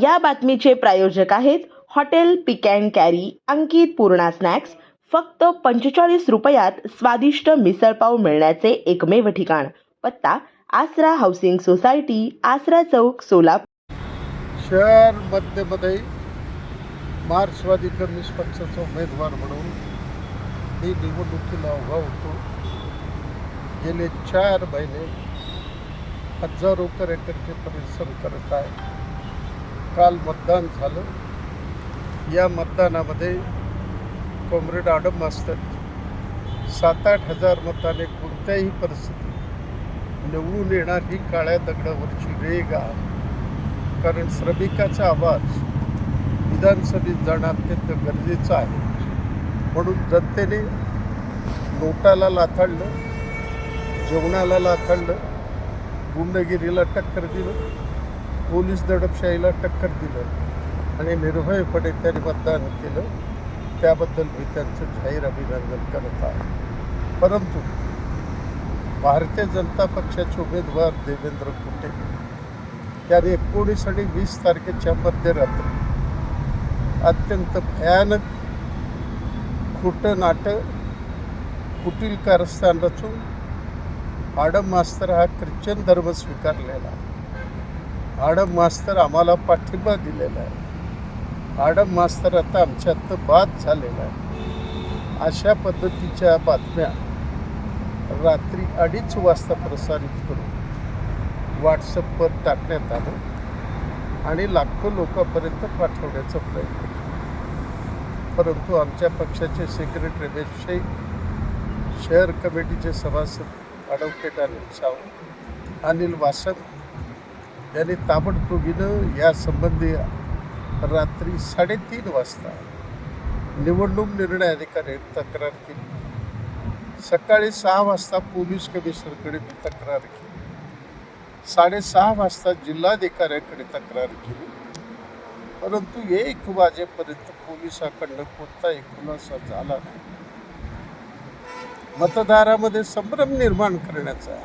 या बातमीचे प्रायोजक आहेत hotel pick and carry Ankit Purna snacks. फक्त पंचेचाळीस रुपयात स्वादिष्ट मिसळपाव मिळण्याचे एकमेव ठिकाण. पत्ता आसरा हाऊसिंग सोसायटी आसरा चौक सोलापूर. शहर मध्यमध्ये मार्क्सवादी कम्युनिस्ट पक्षाचा उमेदवार म्हणून मी निवडणुकीला उभा होतो. गेले चार महिने हजारो कार्यकर्ते परिश्रम करत आहे. काल मतदान झालं. या मतदानामध्ये कॉम्रेड आडम मास्तर सात आठ हजार मताने कोणत्याही परिस्थितीत निवडून येणार ही काळ्या दगडावरची रेग आहे. कारण श्रमिकाचा आवाज विधानसभेत जाणं अत्यंत गरजेचं आहे. म्हणून जनतेने नोटाला लाथाडलं जेवणाला लाथाडलं गुंडगिरीला टक्कर दिलं. पोलीस दडपशाहीला टक्कर दिलं आणि निर्भयपणे त्यांनी मतदान केलं. त्याबद्दल मी त्यांचं जाहीर अभिनंदन करत आहे. परंतु भारतीय जनता पक्षाचे उमेदवार देवेंद्र कुटे त्याने एकोणीस आणि वीस तारखेच्या मध्यरात्री अत्यंत भयानक खोटं नाटं कुटील कारस्थान रचून आडम मास्तर हा ख्रिश्चन धर्म स्वीकारलेला. आडम मास्तर आम्हाला पाठिंबा दिलेला आहे. आडम मास्तर आता आमच्यात बाद झालेला आहे. अशा पद्धतीच्या बातम्या रात्री अडीच वाजता प्रसारित करून व्हॉट्सअपवर टाकण्यात आलं आणि लाखो लोकांपर्यंत पाठवण्याचा प्रयत्न केला. परंतु आमच्या पक्षाचे सेक्रेटरी रमेश शेख शहर कमिटीचे सभासद अडवकेट अनिल सावंत अनिल वासक याने ताबडतोबीनं यासंबंधी रात्री साडेतीन वाजता निवडणूक निर्णय अधिकारी तक्रार केली. सकाळी सहा वाजता पोलीस कमिशनरकडे मी तक्रार केली. साडेसहा वाजता जिल्हाधिकाऱ्याकडे तक्रार केली. परंतु एक वाजेपर्यंत पोलिसाकडनं कोणताही खुलासा झाला नाही. मतदारामध्ये संभ्रम निर्माण करण्याचा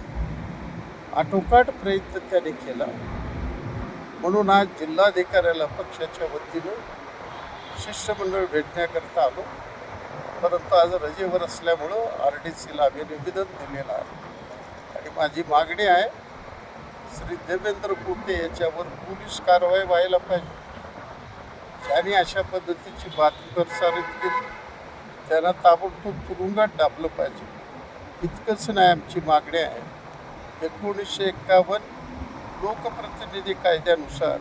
आटोकाट प्रयत्न त्याने केला. म्हणून आज जिल्हाधिकाऱ्याला पक्षाच्या वतीनं शिष्टमंडळ भेटण्याकरता आलो. परंतु आज रजेवर असल्यामुळं आर डी सीला आम्ही निवेदन दिलेलं आहे. आणि माझी मागणी आहे श्री देवेंद्र कुटे याच्यावर पोलीस कारवाई व्हायला पाहिजे. ज्यांनी अशा पद्धतीची बातमी प्रसारित केली त्यांना ताबडतोब तुरुंगात डाबलं पाहिजे. इतकंच नाही आमची मागणी आहे. एकोणीसशे एक्कावन्न लोकप्रतिनिधी कायद्यानुसार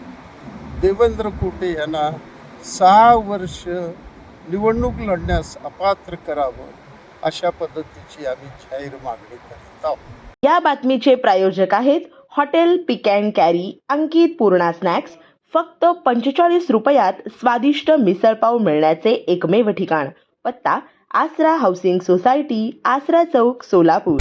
देवेंद्र कुटे यांना सहा वर्ष निवडणूक लढण्यास अपात्र करावं अशा पद्धतीची आम्ही जाहीर मागणी करत आहोत. या बातमीचे प्रायोजक आहेत hotel pick and carry Ankit Purna snacks फक्त पंचेचाळीस रुपयात स्वादिष्ट मिसळपाव मिळण्याचे एकमेव ठिकाण पत्ता आसरा हाऊसिंग सोसायटी आसरा चौक सोलापूर.